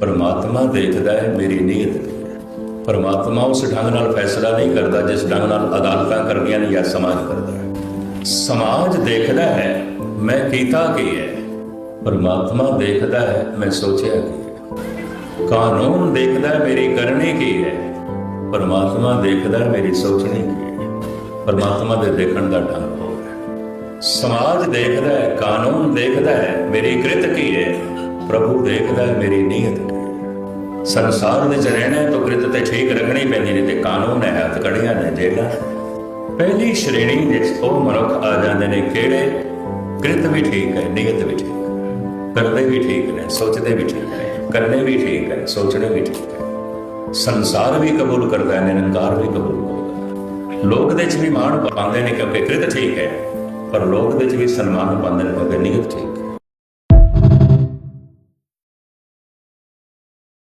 ਪਰਮਾਤਮਾ ਦੇਖਦਾ ਹੈ, ਮੇਰੀ ਨੀਅਤ ਪਰਮਾਤਮਾ ਉਸ ਢੰਗ ਨਾਲ ਫੈਸਲਾ ਨਹੀਂ ਕਰਦਾ, ਜਿਸ ਢੰਗ ਨਾਲ ਅਦਾਲਤਾਂ ਕਰਦੀਆਂ ਨੇ ਜਾਂ ਸਮਾਜ ਕਰਦਾ ਹੈ। ਸਮਾਜ ਦੇਖਦਾ ਹੈ, ਮੈਂ ਕੀਤਾ ਕੀ ਹੈ? ਪਰਮਾਤਮਾ ਦੇਖਦਾ ਹੈ, ਮੈਂ ਸੋਚਿਆ ਕੀ ਹੈ? ਕਾਨੂੰਨ ਦੇਖਦਾ ਹੈ, ਮੇਰੀ ਕਰਨੀ ਕੀ ਹੈ? ਪਰਮਾਤਮਾ ਦੇਖਦਾ ਹੈ, ਮੇਰੀ ਸੋਚਣੀ ਕੀ ਹੈ? ਪਰਮਾਤਮਾ ਦੇ ਦੇਖਣ ਦਾ ਢੰਗ ਹੋਰ ਸਮਾਜ ਦੇਖਦਾ ਹੈ, ਕਾਨੂੰਨ ਦੇਖਦਾ ਹੈ, ਮੇਰੀ ਕ੍ਰਿਤ ਕੀ ਹੈ? ਪ੍ਰਭੂ ਦੇਖਦਾ ਹੈ ਮੇਰੀ ਨੀਅਤ। ਸੰਸਾਰ ਵਿੱਚ ਰਹਿਣਾ ਹੈ ਤਾਂ ਕ੍ਰਿਤ ਤੇ ਠੀਕ ਰੱਖਣੀ ਪੈਂਦੀ ਨੇ ਤੇ ਕਾਨੂੰਨ ਹੈ, ਹੱਥ ਕੜੀਆਂ ਨੇ ਜੇਲਾਂ। ਪਹਿਲੀ ਸ਼੍ਰੇਣੀ ਜਿਸ ਉਹ ਮਨੁੱਖ ਆ ਜਾਂਦੇ ਨੇ, ਕਿਹੜੇ? ਕ੍ਰਿਤ ਵੀ ਠੀਕ ਹੈ, ਨੀਅਤ ਵੀ ਠੀਕ ਕਰਦੇ ਵੀ ਠੀਕ ਨੇ, ਸੋਚਦੇ ਵੀ ਠੀਕ ਨੇ, ਕਰਨੇ ਵੀ ਠੀਕ ਹੈ, ਸੋਚਣੇ ਵੀ ਠੀਕ ਹੈ। ਸੰਸਾਰ ਵੀ ਕਬੂਲ ਕਰਦਾ ਹੈ, ਨਿਰੰਕਾਰ ਵੀ ਕਬੂਲ ਕਰਦਾ ਲੋਕ ਦੇ ਚ ਵੀ ਮਾਣ ਪਾਉਂਦੇ ਨੇ ਕਿਉਂਕਿ ਕ੍ਰਿਤ ਠੀਕ ਹੈ, ਪਰ ਲੋਕ ਦੇ ਚ ਵੀ ਸਨਮਾਨ ਪਾਉਂਦੇ ਨੇ ਕਿਉਂਕਿ ਨੀਅਤ ਠੀਕ ਹੈ।